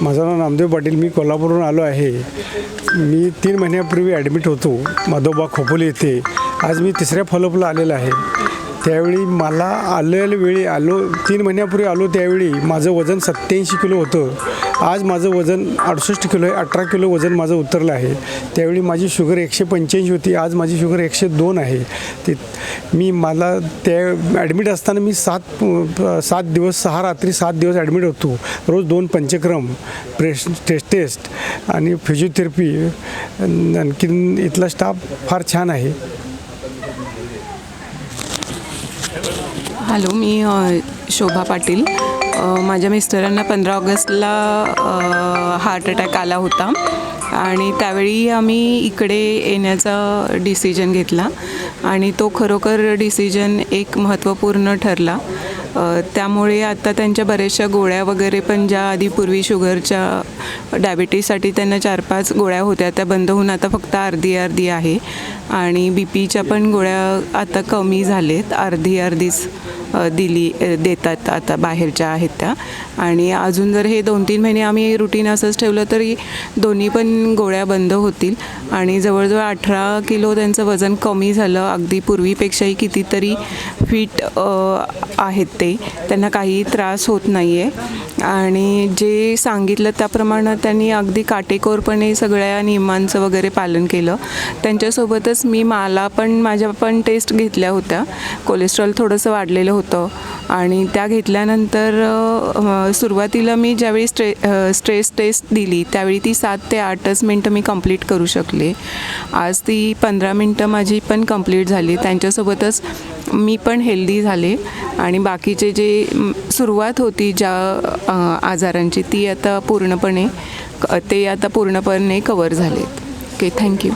माझं नाव नामदेव पाटील मी कोल्हापूरहून आलो आहे. मी तीन महिन्यापूर्वी ॲडमिट होतो. माधोबा खोपोली येथे. आज मी तिसऱ्या फॉलोअपला आलेला आहे. त्यावेळी मला आलेल्या वेळी आलो तीन महिन्यापूर्वी आलो त्यावेळी माझं वजन सत्याऐंशी किलो होतं. आज माझं वजन अडुसष्ट किलो आहे अठरा किलो वजन माझं उतरलं आहे. त्यावेळी माझी शुगर एकशे पंच्याऐंशी होती आज माझी शुगर एकशे दोन आहे. ते मी मला त्या ॲडमिट असताना मी सात सात दिवस सहा रात्री सात दिवस ॲडमिट होतो. रोज दोन पंचक्रम प्रेस टेस्ट टेस्ट आणि फिजिओथेरपी आणखीन इथला स्टाफ फार छान आहे. हॅलो मी शोभा पाटील. माझ्या मिस्टरांना पंधरा ऑगस्टला हार्ट अटॅक आला होता. आणि त्यावेळी आम्ही इकडे येण्याचा डिसिजन घेतला. आणि तो खरोखर डिसिजन एक महत्त्वपूर्ण ठरला. त्यामुळे आता त्यांच्या बऱ्याचशा गोळ्या वगैरे पण ज्या आधी पूर्वी शुगरच्या डायबिटीजसाठी त्यांना चार पाच गोळ्या होत्या त्या बंद होऊन आता फक्त अर्धी अर्धी आहे. आणि बी पीच्या पण गोळ्या आता कमी झालेत अर्धी अर्धीच. दिली देतात आता बाहेरच्या आहेत त्या. आणि अजून जर हे दोन तीन महिने आम्ही रुटीन असंच ठेवलं तरी दोन्ही पण गोळ्या बंद होतील. आणि जवळजवळ अठरा किलो त्यांचं वजन कमी झालं अगदी पूर्वीपेक्षाही कितीतरी फिट आहेत ते. त्यांना काही त्रास होत नाही आहे आणि जे सांगितलं त्याप्रमाणे त्यांनी अगदी काटेकोरपणे सगळ्या नियमांचं वगैरे पालन केलं. त्यांच्यासोबतच मी मला पण माझ्या पण टेस्ट घेतल्या होत्या. कोलेस्ट्रॉल थोडंसं वाढलेलं होतं. आणि त्या घेतल्यानंतर सुरुवातीला मी ज्यावेळी स्ट्रे स्ट्रेस टेस्ट दिली त्यावेळी ती सात ते आठच मिनटं मी कंप्लीट करू शकले. आज ती पंधरा मिनटं माझी पण कंप्लीट झाली. त्यांच्यासोबतच मी पण हेल्दी झाले. आणि बाकीचे जे सुरुवात होती ज्या आजारांची ती आता पूर्णपणे क- ते आता पूर्णपणे कवर झालेत. Okay thank you.